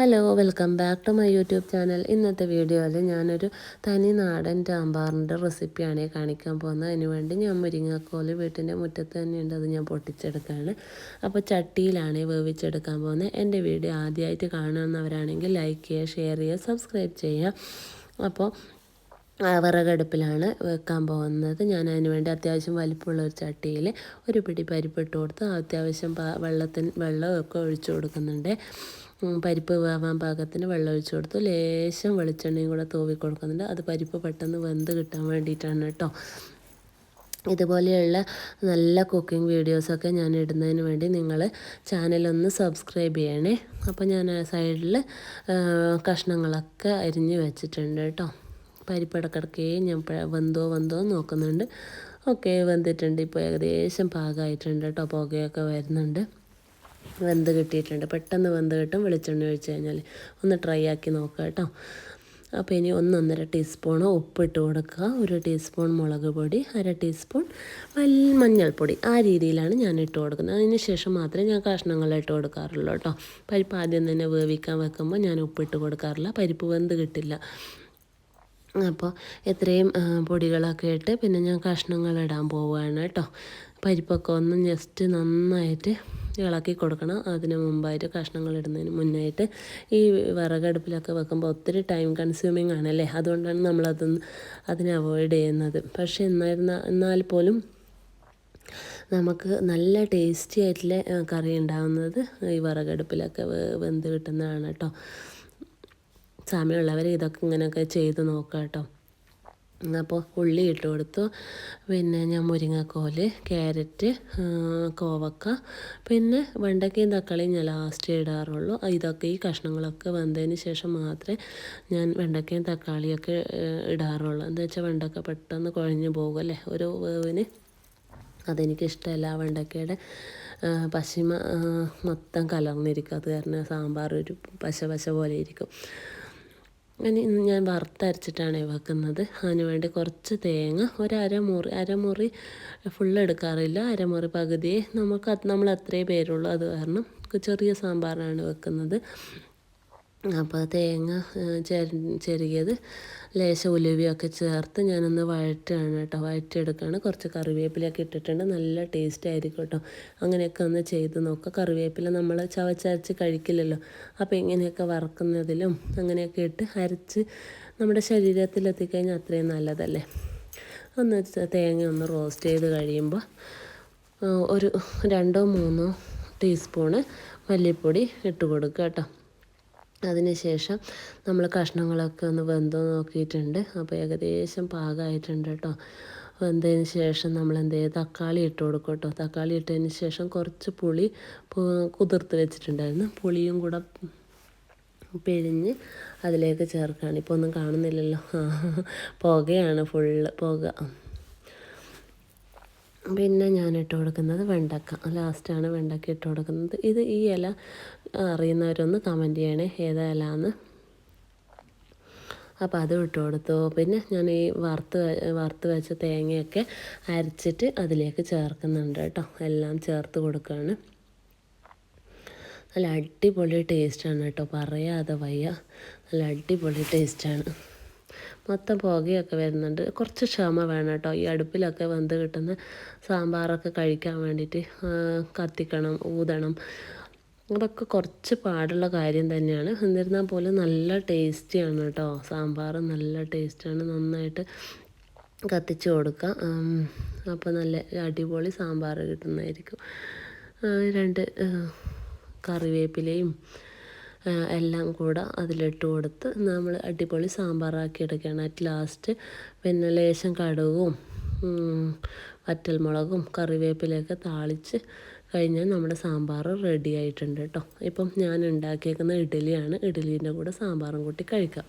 Hello welcome back to my YouTube channel ഇന്നത്തെ വീഡിയോയിൽ ഞാനൊരു തനി നാടൻ ടാമ്പാറിന്റെ റെസിപ്പിയാണ് കാണിക്കാൻ പോകുന്നത്. അതിനുവേണ്ടി ഞാൻ മുരിങ്ങാക്കോൽ വീട്ടിന്റെ മുറ്റത്ത് തന്നെയുണ്ട്. അത് ഞാൻ പൊട്ടിച്ചെടുക്കുകയാണ്. അപ്പോൾ ചട്ടിയിലാണ് വേവിച്ചെടുക്കാൻ പോകുന്നത്. എന്റെ വീഡിയോ ആദ്യമായിട്ട് കാണുന്നവരാണെങ്കിൽ ലൈക്ക് ചെയ്യുക ഷെയർ ചെയ്യുക സബ്സ്ക്രൈബ് ചെയ്യുക. അപ്പോൾ വിറകടുപ്പിലാണ് വെക്കാൻ പോകുന്നത്. ഞാൻ അതിന് വേണ്ടി അത്യാവശ്യം വലിപ്പമുള്ള ഒരു ചട്ടിയിൽ ഒരു പിടി പരിപ്പിട്ട് കൊടുത്ത് അത്യാവശ്യം വെള്ളത്തിന് വെള്ളമൊക്കെ ഒഴിച്ചു കൊടുക്കുന്നുണ്ട്. പരിപ്പ് വേവാൻ പാകത്തിന് വെള്ളം ഒഴിച്ചു കൊടുത്തു. ലേശം വെളിച്ചെണ്ണയും കൂടെ തൂവി കൊടുക്കുന്നുണ്ട്. അത് പരിപ്പ് പെട്ടെന്ന് വെന്ത് കിട്ടാൻ വേണ്ടിയിട്ടാണ് കേട്ടോ. ഇതുപോലെയുള്ള നല്ല കുക്കിംഗ് വീഡിയോസൊക്കെ ഞാൻ ഇടുന്നതിന് വേണ്ടി നിങ്ങൾ ചാനലൊന്ന് സബ്സ്ക്രൈബ് ചെയ്യണേ. അപ്പോൾ ഞാൻ ആ സൈഡിൽ കഷ്ണങ്ങളൊക്കെ അരിഞ്ഞ് വെച്ചിട്ടുണ്ട് കേട്ടോ. പരിപ്പിടക്കിടക്കേ ഞാൻ വെന്തോ വെന്തോ നോക്കുന്നുണ്ട്. ഓക്കെ വെന്തിട്ടുണ്ട്. ഇപ്പോൾ ഏകദേശം പാകമായിട്ടുണ്ട് കേട്ടോ. പുകയൊക്കെ വരുന്നുണ്ട്. വെന്ത് കിട്ടിയിട്ടുണ്ട്. പെട്ടെന്ന് വെന്ത് കിട്ടും. വെളിച്ചെണ്ണ ഒഴിച്ച് കഴിഞ്ഞാൽ ഒന്ന് ട്രൈ ആക്കി നോക്കുക കേട്ടോ. അപ്പോൾ ഇനി ഒന്നൊന്നര ടീസ്പൂൺ ഉപ്പിട്ട് കൊടുക്കുക. ഒരു ടീസ്പൂൺ മുളക് പൊടി അര ടീസ്പൂൺ വലിയ മഞ്ഞൾപ്പൊടി. ആ രീതിയിലാണ് ഞാൻ ഇട്ട് കൊടുക്കുന്നത്. അതിന് ശേഷം മാത്രമേ ഞാൻ കഷ്ണങ്ങൾ ഇട്ട് കൊടുക്കാറുള്ളൂ കേട്ടോ. പരിപ്പ് ആദ്യം തന്നെ വേവിക്കാൻ വെക്കുമ്പോൾ ഞാൻ ഉപ്പിട്ട് കൊടുക്കാറില്ല. പരിപ്പ് വെന്ത് കിട്ടില്ല. അപ്പോൾ എത്രയും പൊടികളൊക്കെ ഇട്ട് പിന്നെ ഞാൻ കഷ്ണങ്ങൾ ഇടാൻ പോവുകയാണ് കേട്ടോ. പരിപ്പൊക്കെ ഒന്ന് ജസ്റ്റ് നന്നായിട്ട് ഇളക്കി കൊടുക്കണം. അതിന് മുമ്പായിട്ട് കഷ്ണങ്ങൾ ഇടുന്നതിന് മുന്നായിട്ട് ഈ വിറകടുപ്പിലൊക്കെ വെക്കുമ്പോൾ ഒത്തിരി ടൈം കൺസ്യൂമിങ് ആണല്ലേ അതുകൊണ്ടാണ് നമ്മളതൊന്ന് അതിനെ അവോയ്ഡ് ചെയ്യുന്നത്. പക്ഷേ എന്നായിരുന്ന എന്നാൽ പോലും നമുക്ക് നല്ല ടേസ്റ്റി ആയിട്ടുള്ള കറി ഉണ്ടാകുന്നത് ഈ വിറകടുപ്പിലൊക്കെ വെന്ത് കിട്ടുന്നതാണ് കേട്ടോ സമയമുള്ളവർ ഇതൊക്കെ ഇങ്ങനെയൊക്കെ ചെയ്ത് നോക്കാം കേട്ടോ അപ്പോൾ ഉള്ളി ഇട്ട് കൊടുത്തു. പിന്നെ ഞാൻ മുരിങ്ങക്കോൽ ക്യാരറ്റ് കോവക്ക പിന്നെ വെണ്ടക്കയും തക്കാളിയും ഞാൻ ലാസ്റ്റ് ഇടാറുള്ളൂ. ഇതൊക്കെ ഈ കഷ്ണങ്ങളൊക്കെ വന്നതിന് ശേഷം മാത്രമേ ഞാൻ വെണ്ടക്കയും തക്കാളിയൊക്കെ ഇടാറുള്ളൂ. എന്താ വെച്ചാൽ വെണ്ടക്ക പെട്ടെന്ന് കുഴഞ്ഞു പോകുമല്ലേ ഒരു വേവിന്. അതെനിക്കിഷ്ടമല്ല വെണ്ടക്കയുടെ പശിമ മൊത്തം കലർന്നിരിക്കും. അത് കാരണം സാമ്പാർ ഒരു പശ പശ പോലെ ഇരിക്കും. ഇനി ഞാൻ വറുത്തരച്ചിട്ടാണ് വെക്കുന്നത്. അതിന് വേണ്ടി കുറച്ച് തേങ്ങ ഒരു അരമുറി അരമുറി ഫുൾ എടുക്കാറില്ല. അരമുറി പകുതിയെ. നമുക്ക് നമ്മൾ അത്രേ പേരുള്ളൂ. അത് കാരണം ചെറിയ സാമ്പാറാണ് വെക്കുന്നത്. അപ്പോൾ തേങ്ങ ചെറിയത് ലേശം ഉലുവിയൊക്കെ ചേർത്ത് ഞാനൊന്ന് വഴറ്റുകയാണ് കേട്ടോ. വഴറ്റിയെടുക്കുകയാണ് കുറച്ച് കറിവേപ്പിലൊക്കെ ഇട്ടിട്ടുണ്ട്. നല്ല ടേസ്റ്റ് ആയിരിക്കും കേട്ടോ. അങ്ങനെയൊക്കെ ഒന്ന് ചെയ്ത് നോക്കുക കറിവേപ്പില നമ്മൾ ചവച്ചരച്ച് കഴിക്കില്ലല്ലോ. അപ്പോൾ ഇങ്ങനെയൊക്കെ വറക്കുന്നതിലും അങ്ങനെയൊക്കെ ഇട്ട് അരച്ച് നമ്മുടെ ശരീരത്തിലെത്തിക്കഴിഞ്ഞാൽ അത്രയും നല്ലതല്ലേ. ഒന്ന് തേങ്ങ ഒന്ന് റോസ്റ്റ് ചെയ്ത് കഴിയുമ്പോൾ ഒരു രണ്ടോ മൂന്നോ ടീസ്പൂണ് മല്ലിപ്പൊടി ഇട്ട് കൊടുക്കുക കേട്ടോ. അതിനുശേഷം നമ്മൾ കഷ്ണങ്ങളൊക്കെ ഒന്ന് വെന്തോ നോക്കിയിട്ടുണ്ട്. അപ്പോൾ ഏകദേശം പാകമായിട്ടുണ്ട് കേട്ടോ വെന്തതിന് ശേഷം നമ്മൾ എന്ത് ചെയ്യുക തക്കാളി ഇട്ട് കൊടുക്കും കേട്ടോ തക്കാളി ഇട്ടതിന് ശേഷം കുറച്ച് പുളി കുതിർത്ത് വെച്ചിട്ടുണ്ടായിരുന്നു. പുളിയും കൂടെ പിഴിഞ്ഞ് അതിലേക്ക് ചേർക്കുകയാണ് ഇപ്പോൾ ഒന്നും കാണുന്നില്ലല്ലോ. പുകയാണ് ഫുള്ള് പുക. പിന്നെ ഞാൻ ഇട്ട് കൊടുക്കുന്നത് വെണ്ടക്ക. ലാസ്റ്റാണ് വെണ്ടക്ക ഇട്ട് കൊടുക്കുന്നത്. ഇത് ഈ ഇല അറിയുന്നവരൊന്ന് കമന്റ് ചെയ്യണേ ഏതാ ഇല എന്ന് അപ്പോൾ അത് ഇട്ട് കൊടുത്തു. പിന്നെ ഞാൻ ഈ വറുത്ത് വറുത്ത് വെച്ച തേങ്ങയൊക്കെ അരച്ചിട്ട് അതിലേക്ക് ചേർക്കുന്നുണ്ട് കേട്ടോ. എല്ലാം ചേർത്ത് കൊടുക്കുകയാണ് നല്ല അടിപൊളി ടേസ്റ്റാണ് കേട്ടോ. പറയാതെ വയ്യ. നല്ല അടിപൊളി ടേസ്റ്റാണ് മൊത്തം പുകയൊക്കെ വരുന്നുണ്ട്. കുറച്ച് ക്ഷമ വേണം കേട്ടോ. ഈ അടുപ്പിലൊക്കെ വെന്ത് കിട്ടുന്ന സാമ്പാറൊക്കെ കഴിക്കാൻ വേണ്ടിയിട്ട് കത്തിക്കണം ഊതണം. അതൊക്കെ കുറച്ച് പാടുള്ള കാര്യം തന്നെയാണ്. എന്നിരുന്നാൽ പോലും നല്ല ടേസ്റ്റിയാണ് കേട്ടോ. സാമ്പാർ നല്ല ടേസ്റ്റാണ്. നന്നായിട്ട് കത്തിച്ച് കൊടുക്കാം അപ്പോൾ നല്ല അടിപൊളി സാമ്പാർ കിട്ടുന്നതായിരിക്കും. രണ്ട് കറിവേപ്പിലയും എല്ലാം കൂടെ അതിലിട്ട് കൊടുത്ത് നമ്മൾ അടിപൊളി സാമ്പാറാക്കി എടുക്കുകയാണ്. അറ്റ് ലാസ്റ്റ് പിന്നെ ലേശം കടുകും വറ്റൽമുളകും കറിവേപ്പിലയൊക്കെ താളിച്ച് കഴിഞ്ഞാൽ നമ്മുടെ സാമ്പാർ റെഡി ആയിട്ടുണ്ട് കേട്ടോ. ഇപ്പം ഞാൻ ഉണ്ടാക്കിയേക്കുന്ന ഇഡ്ഡലിയാണ്. ഇഡ്ഡലീന്റെ കൂടെ സാമ്പാറും കൂട്ടി കഴിക്കാം.